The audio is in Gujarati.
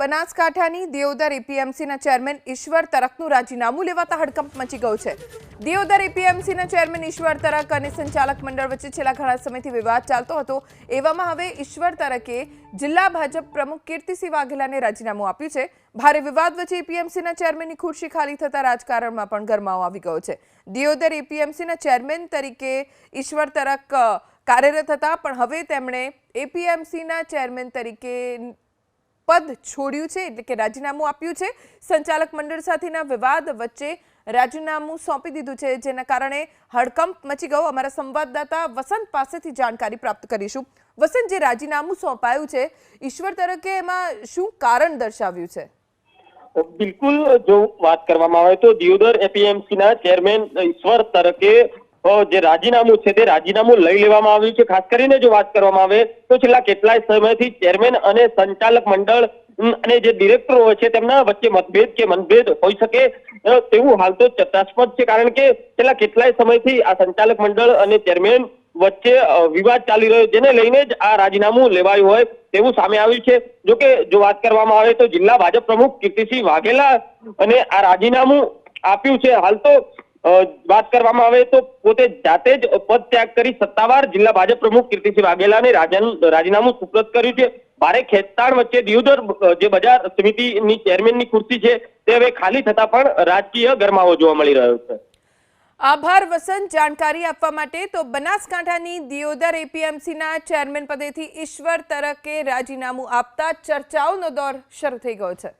બનાસકાંઠાની દેવદર એપીએમસીના ચેરમેન ઈશ્વર તરકનું રાજીનામું લેવાતા હડકંપ મચી ગયો છે. દેવદર એપીએમસીના ચેરમેન ઈશ્વર તરક અને સંચાલક મંડળ વચ્ચે છેલ્લા ઘણા સમયથી વિવાદ ચાલતો હતો. એવામાં હવે ઈશ્વર તરકે જિલ્લા ભાજપ પ્રમુખ કીર્તિસિંહ વાઘેલાને રાજીનામું આપ્યું છે. ભારે વિવાદ વચ્ચે એપીએમસીના ચેરમેનની ખુરશી ખાલી થતા રાજકારણમાં પણ ગરમાવો આવી ગયો છે. દિયોદર એપીએમસીના ચેરમેન તરીકે ઈશ્વર તરક કાર્યરત હતા, પણ હવે તેમણે એપીએમસીના ચેરમેન તરીકે પદ છોડ્યું છે એટલે કે રાજીનામું આપ્યું છે. સંચાલક મંડળ સાથેના વિવાદ વચ્ચે રાજીનામું સોંપી દીધું છે, જેના કારણે હડકંપ મચી ગયો. અમારા સંવાદદાતા વસંત પાસેથી જાણકારી પ્રાપ્ત કરીશું. વસંત, જે રાજીનામું સોંપાયું છે, ઈશ્વર તરીકે એમાં શું કારણ દર્શાવ્યું છે? બિલકુલ, જો વાત કરવામાં આવે તો દિયોદર એપીએમસી ના ચેરમેન ઈશ્વર તરકે જે રાજીનામું છે તે રાજીનામું લઈ લેવામાં આવ્યું છે. ખાસ કરીને જો વાત કરવામાં આવે તો છેલ્લા કેટલાય સમયથી ચેરમેન અને સંચાલક મંડળ અને જે ડિરેક્ટરો હોય છે તેમના વચ્ચે મતભેદ કે મનભેદ હોઈ શકે તેવું હાલ તો ચર્ચાસ્પદ છે. કારણ કે છેલ્લા કેટલાય સમયથી આ સંચાલક મંડળ અને ચેરમેન વચ્ચે વિવાદ ચાલી રહ્યો જેને લઈને જ આ રાજીનામું લેવાયું હોય તેવું સામે આવ્યું છે. જો કે જો વાત કરવામાં આવે તો જિલ્લા ભાજપ પ્રમુખ કીર્તિસિંહ વાઘેલા અને આ રાજીનામું આપ્યું છે. હાલ તો વાત કરવામાં આવે તો પોતે જાતે જ પદ ત્યાગ કરી સત્તાવાર જિલ્લા ભાજપ પ્રમુખ કીર્તિસિંહ વાઘેલાને રાજીનામું સુપ્રત કર્યું છે. ભારે ખેંચતાણ વચ્ચે દિયોદર જે બજાર સમિતિની ચેરમેનની ખુરશી છે, તે હવે ખાલી થતા પણ રાજકીય ગરમાવો જોવા મળી રહ્યો છે. આભાર વસંત. જાણકારી આપવા માટે તો બનાસકાંઠાની દિયોદર એપીએમસીના ચેરમેન પદેથી ઈશ્વર તરકે રાજીનામું આપતા ચર્ચાઓનો દોર શરૂ થઈ ગયો છે.